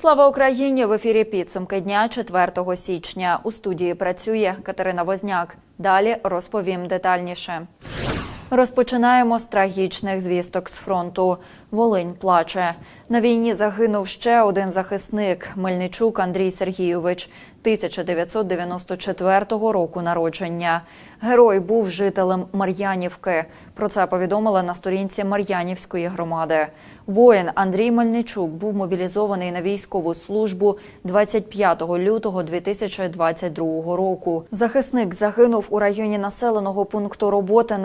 Слава Україні! В ефірі підсумки дня 4 січня. У студії працює Катерина Возняк. Далі розповім детальніше. Розпочинаємо з трагічних звісток з фронту. Волинь плаче. На війні загинув ще один захисник Мельничук Андрій Сергійович, 1994 року народження. Герой був жителем Мар'янівки. Про це повідомили на сторінці Мар'янівської громади. Воїн Андрій Мельничук був мобілізований на військову службу 25 лютого 2022 року. Захисник загинув у районі населеного пункту роботи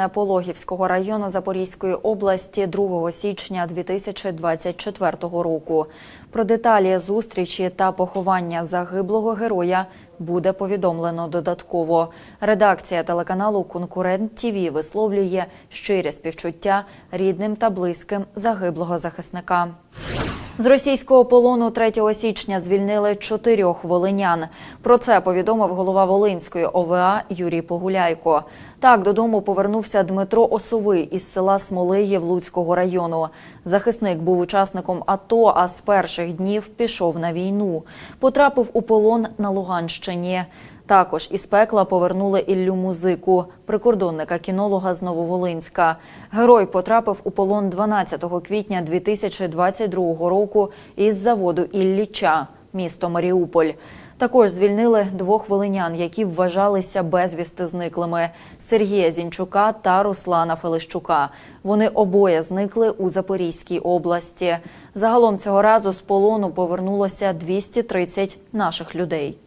Непологівського району Запорізької області 2 січня 2024 року. Про деталі зустрічі та поховання загиблого героя буде повідомлено додатково. Редакція телеканалу Конкурент ТІВІ висловлює щире співчуття рідним та близьким загиблого захисника. З російського полону 3 січня звільнили чотирьох волинян. Про це повідомив голова Волинської ОВА Юрій Погуляйко. Так додому повернувся Дмитро Осовий із села Смолиїв Луцького району. Захисник був учасником АТО, а з перших днів пішов на війну. Потрапив у полон на Луганщині. Також із пекла повернули Іллю Музику, прикордонника кінолога з Нововолинська. Герой потрапив у полон 12 квітня 2022 року із заводу Ілліча, місто Маріуполь. Також звільнили двох волинян, які вважалися безвісти зниклими Сергія Зінчука та Руслана Фелищука. Вони обоє зникли у Запорізькій області. Загалом цього разу з полону повернулося 230 наших людей.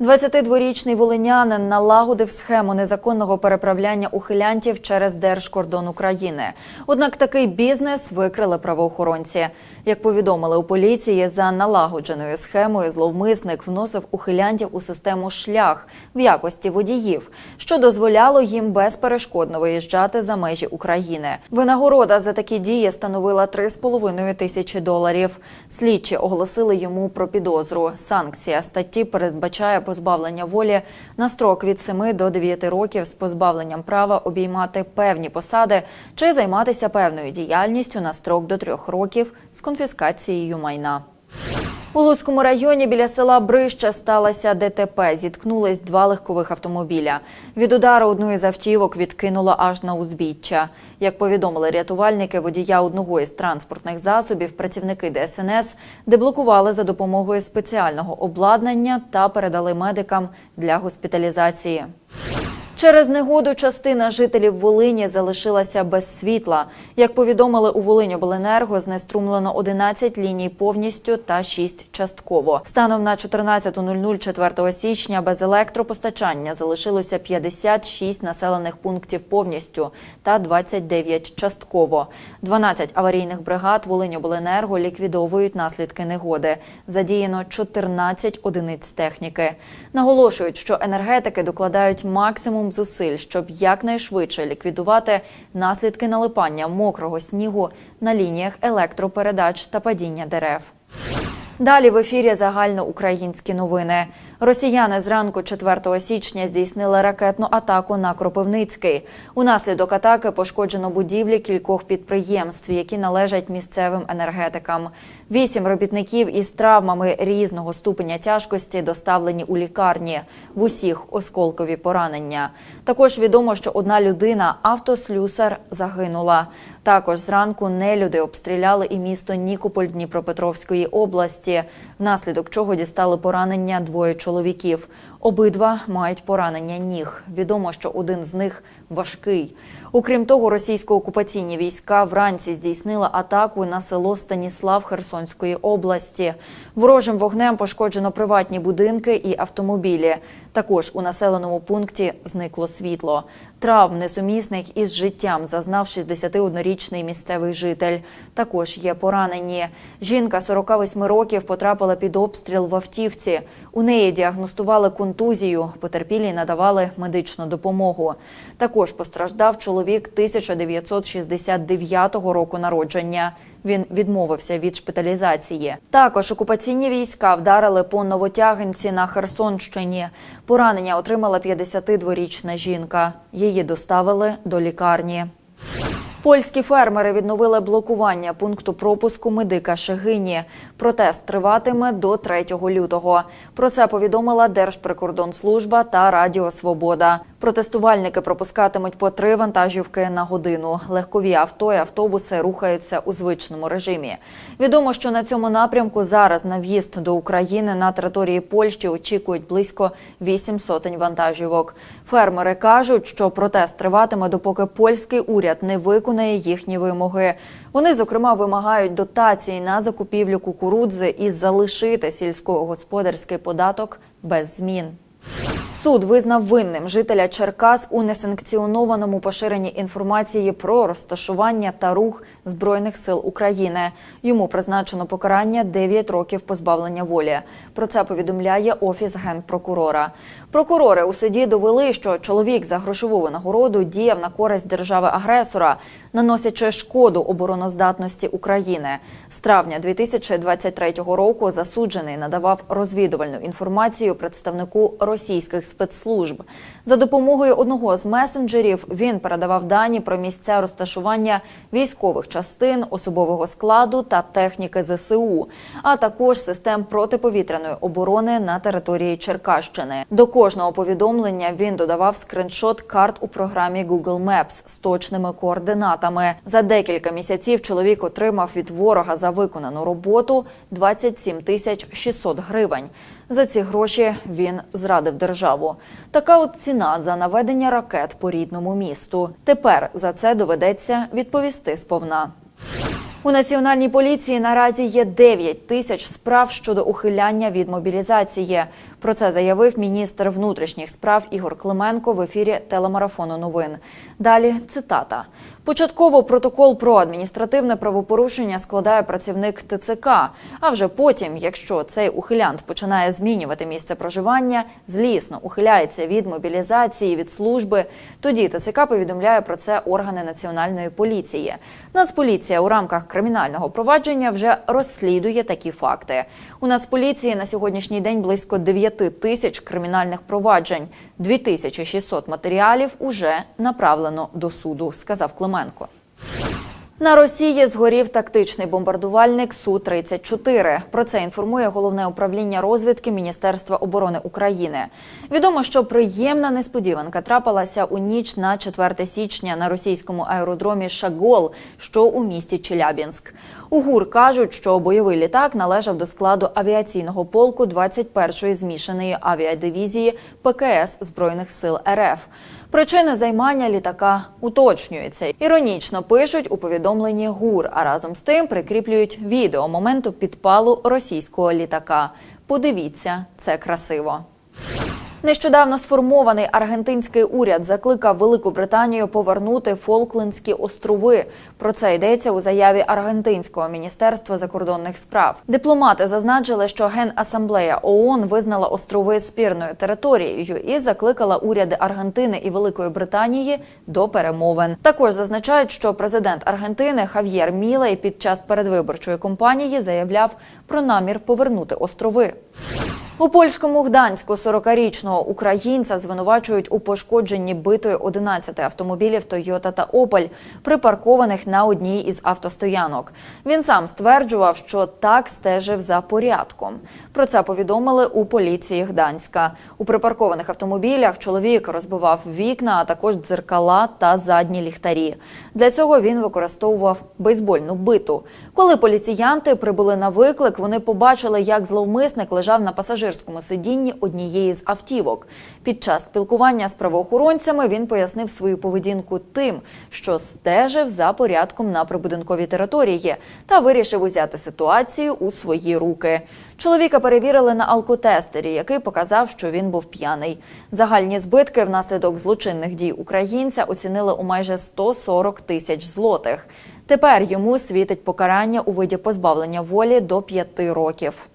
22-річний волинянин налагодив схему незаконного переправляння ухилянтів через держкордон України. Однак такий бізнес викрили правоохоронці. Як повідомили у поліції, за налагодженою схемою зловмисник вносив ухилянтів у систему шлях в якості водіїв, що дозволяло їм безперешкодно виїжджати за межі України. Винагорода за такі дії становила 3,5 тисячі доларів. Слідчі оголосили йому про підозру. Санкція статті передбачає позбавлення волі на строк від 7 до 9 років з позбавленням права обіймати певні посади чи займатися певною діяльністю на строк до 3 років з конфіскацією майна. У Луцькому районі біля села Брище сталося ДТП. Зіткнулись два легкових автомобіля. Від удару одну із автівок відкинуло аж на узбіччя. Як повідомили рятувальники водія одного із транспортних засобів, працівники ДСНС деблокували за допомогою спеціального обладнання та передали медикам для госпіталізації. Через негоду частина жителів Волині залишилася без світла. Як повідомили у Волиньобленерго, знеструмлено 11 ліній повністю та 6 частково. Станом на 14.00 4 січня без електропостачання залишилося 56 населених пунктів повністю та 29 частково. 12 аварійних бригад Волиньобленерго ліквідовують наслідки негоди. Задіяно 14 одиниць техніки. Наголошують, що енергетики докладають максимум зусиль, щоб якнайшвидше ліквідувати наслідки налипання мокрого снігу на лініях електропередач та падіння дерев. Далі в ефірі загальноукраїнські новини. Росіяни зранку 4 січня здійснили ракетну атаку на Кропивницький. Унаслідок атаки пошкоджено будівлі кількох підприємств, які належать місцевим енергетикам. Вісім робітників із травмами різного ступеня тяжкості доставлені у лікарні. В усіх осколкові поранення. Також відомо, що одна людина, автослюсар, загинула. Також зранку нелюди обстріляли і місто Нікополь Дніпропетровської області, внаслідок чого дістали поранення двоє чоловіків. Обидва мають поранення ніг. Відомо, що один з них важкий. Окрім того, російсько-окупаційні війська вранці здійснили атаку на село Станіслав Херсонської області. Ворожим вогнем пошкоджено приватні будинки і автомобілі. Також у населеному пункті зникло світло. Травм несумісних із життям зазнав 61-річний місцевий житель. Також є поранені. Жінка 48 років потрапила під обстріл в автівці. У неї діагностували контузію. Потерпілій надавали медичну допомогу. Також постраждав чоловік 1969 року народження. Він відмовився від шпиталізації. Також окупаційні війська вдарили по новотягинці на Херсонщині. Поранення отримала 52-річна жінка. Її доставили до лікарні. Польські фермери відновили блокування пункту пропуску медика Шегині. Протест триватиме до 3 лютого. Про це повідомила Держприкордонслужба та Радіо Свобода. Протестувальники пропускатимуть по три вантажівки на годину. Легкові авто і автобуси рухаються у звичному режимі. Відомо, що на цьому напрямку зараз на в'їзд до України на території Польщі очікують близько 8 сотень вантажівок. Фермери кажуть, що протест триватиме, допоки польський уряд не виконає їхні вимоги. Вони, зокрема, вимагають дотації на закупівлю кукурудзи і залишити сільськогосподарський податок без змін. Суд визнав винним жителя Черкас у несанкціонованому поширенні інформації про розташування та рух збройних сил України. Йому призначено покарання 9 років позбавлення волі. Про це повідомляє офіс генпрокурора. Прокурори у суді довели, що чоловік за грошову винагороду діяв на користь держави-агресора, наносячи шкоду обороноздатності України. З травня 2023 року засуджений надавав розвідувальну інформацію представнику російських спецслужб. За допомогою одного з месенджерів він передавав дані про місця розташування військових частин, особового складу та техніки ЗСУ, а також систем протиповітряної оборони на території Черкащини. До кожного повідомлення він додавав скриншот карт у програмі Google Maps з точними координатами. За декілька місяців чоловік отримав від ворога за виконану роботу 27 тисяч 600 гривень. За ці гроші він зрадив державу. Така от ціна за наведення ракет по рідному місту. Тепер за це доведеться відповісти сповна. У національній поліції наразі є 9 тисяч справ щодо ухиляння від мобілізації. Про це заявив міністр внутрішніх справ Ігор Клименко в ефірі телемарафону новин. Далі цитата: початково протокол про адміністративне правопорушення складає працівник ТЦК. А вже потім, якщо цей ухилянт починає змінювати місце проживання, злісно ухиляється від мобілізації від служби. Тоді ТЦК повідомляє про це органи національної поліції. Нацполіція у рамках кримінального провадження вже розслідує такі факти. У Нацполіції на сьогоднішній день близько 9 тисяч кримінальних проваджень, 2600 матеріалів уже направлено до суду, сказав Клименко. На Росії згорів тактичний бомбардувальник су 34 Про це інформує головне управління розвідки Міністерства оборони України. Відомо, що приємна несподіванка трапилася у ніч на 4 січня на російському аеродромі Шагол, що у місті Челябінськ. У ГУР кажуть, що бойовий літак належав до складу авіаційного полку 21-ї змішаної авіадивізії ПКС збройних сил РФ. Причини займання літака уточнюються. Іронічно пишуть у повідомленні ГУР, а разом з тим прикріплюють відео моменту підпалу російського літака. Подивіться, це красиво. Нещодавно сформований аргентинський уряд закликав Велику Британію повернути Фолклендські острови. Про це йдеться у заяві Аргентинського міністерства закордонних справ. Дипломати зазначили, що Генасамблея ООН визнала острови спірною територією і закликала уряди Аргентини і Великої Британії до перемовин. Також зазначають, що президент Аргентини Хав'єр Мілей під час передвиборчої кампанії заявляв про намір повернути острови. У польському Гданську 40-річного українця звинувачують у пошкодженні битої 11 автомобілів Toyota та Opel, припаркованих на одній із автостоянок. Він сам стверджував, що так стежив за порядком. Про це повідомили у поліції Гданська. У припаркованих автомобілях чоловік розбивав вікна, а також дзеркала та задні ліхтарі. Для цього він використовував бейсбольну биту. Коли поліціянти прибули на виклик, вони побачили, як зловмисник лежав на пасажирському сидінні однієї з автівок. Під час спілкування з правоохоронцями він пояснив свою поведінку тим, що стежив за порядком на прибудинковій території та вирішив узяти ситуацію у свої руки. Чоловіка перевірили на алкотестері, який показав, що він був п'яний. Загальні збитки внаслідок злочинних дій українця оцінили у майже 140 тисяч злотих. Тепер йому світить покарання у виді позбавлення волі до п'яти років.